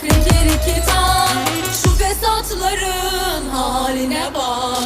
kırk iki kitap Şu fesatların haline bak.